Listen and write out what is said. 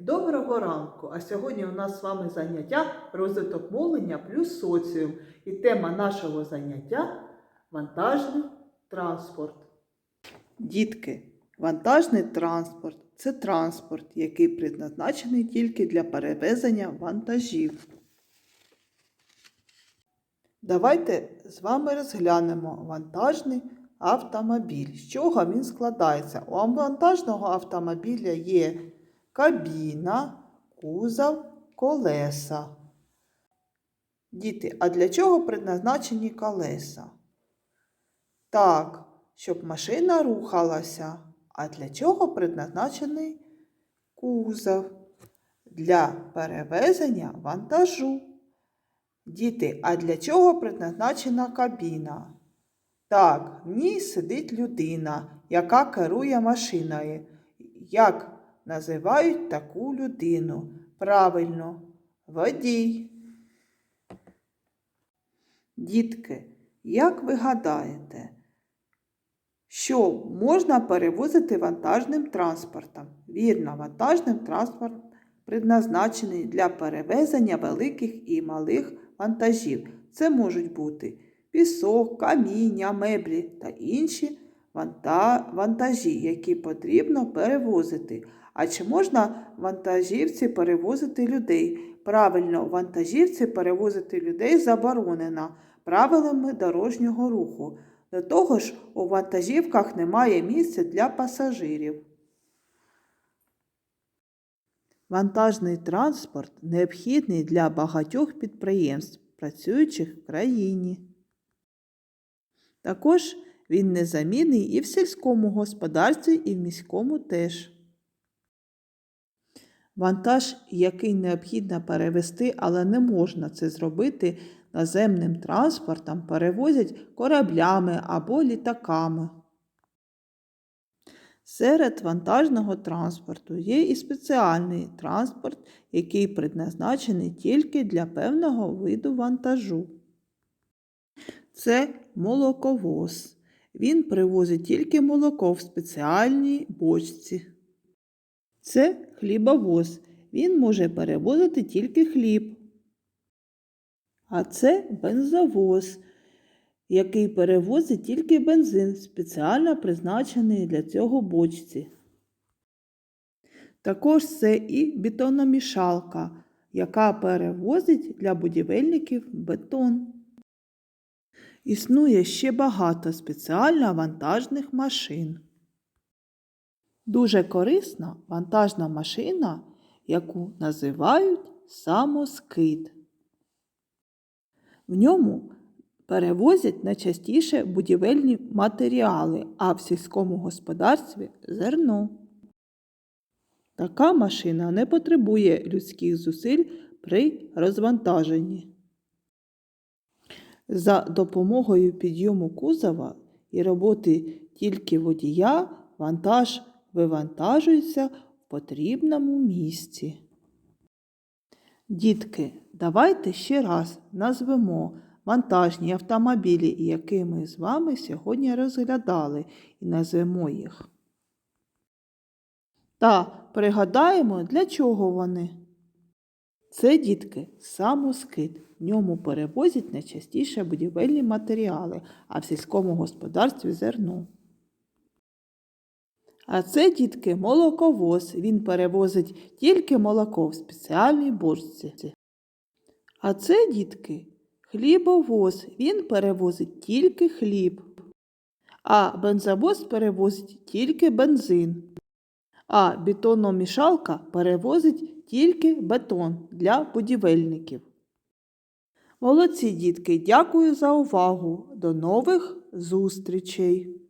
доброго ранку! А сьогодні у нас з вами заняття розвиток мовлення плюс соціум. І тема нашого заняття вантажний транспорт. Дітки, вантажний транспорт це транспорт, який предназначений тільки для перевезення вантажів. Давайте з вами розглянемо вантажний автомобіль. З чого він складається? У вантажного автомобіля є кабіна, кузов, колеса. Діти, а для чого предназначені колеса? Так, щоб машина рухалася. А для чого предназначений кузов? Для перевезення вантажу. Діти, а для чого предназначена кабіна? Так, в ній сидить людина, яка керує машиною. Як називають таку людину? Правильно, водій. Дітки, як ви гадаєте, що можна перевозити вантажним транспортом? Вірно, вантажним транспортом предназначений для перевезення великих і малих вантажів. Це можуть бути пісок, каміння, меблі та інші. Вантажі, які потрібно перевозити. А чи можна вантажівці перевозити людей? Правильно, вантажівці перевозити людей заборонено правилами дорожнього руху. До того ж, у вантажівках немає місця для пасажирів. Вантажний транспорт необхідний для багатьох підприємств, працюючих в країні. Також він незамінний і в сільському господарстві, і в міському теж. Вантаж, який необхідно перевести, але не можна це зробити наземним транспортом, перевозять кораблями або літаками. Серед вантажного транспорту є і спеціальний транспорт, який предназначений тільки для певного виду вантажу. Це молоковоз. Він привозить тільки молоко в спеціальній бочці. Це хлібовоз. Він може перевозити тільки хліб. А це бензовоз, який перевозить тільки бензин, спеціально призначений для цього бочці. Також це і бетономішалка, яка перевозить для будівельників бетон. Існує ще багато спеціально вантажних машин. Дуже корисна вантажна машина, яку називають самоскид. В ньому перевозять найчастіше будівельні матеріали, а в сільському господарстві зерно. Така машина не потребує людських зусиль при розвантаженні. За допомогою підйому кузова і роботи тільки водія вантаж вивантажується в потрібному місці. Дітки, давайте ще раз назвемо вантажні автомобілі, які ми з вами сьогодні розглядали, і назвемо їх. Та пригадаємо, для чого вони. Це, дітки, самоскид. В ньому перевозять найчастіше будівельні матеріали, а в сільському господарстві зерно. А це, дітки, молоковоз. Він перевозить тільки молоко в спеціальній боржці. А це, дітки, хлібовоз. Він перевозить тільки хліб. А бензовоз перевозить тільки бензин. А бетономішалка перевозить тільки бетон для будівельників. Молодці дітки, дякую за увагу. До нових зустрічей!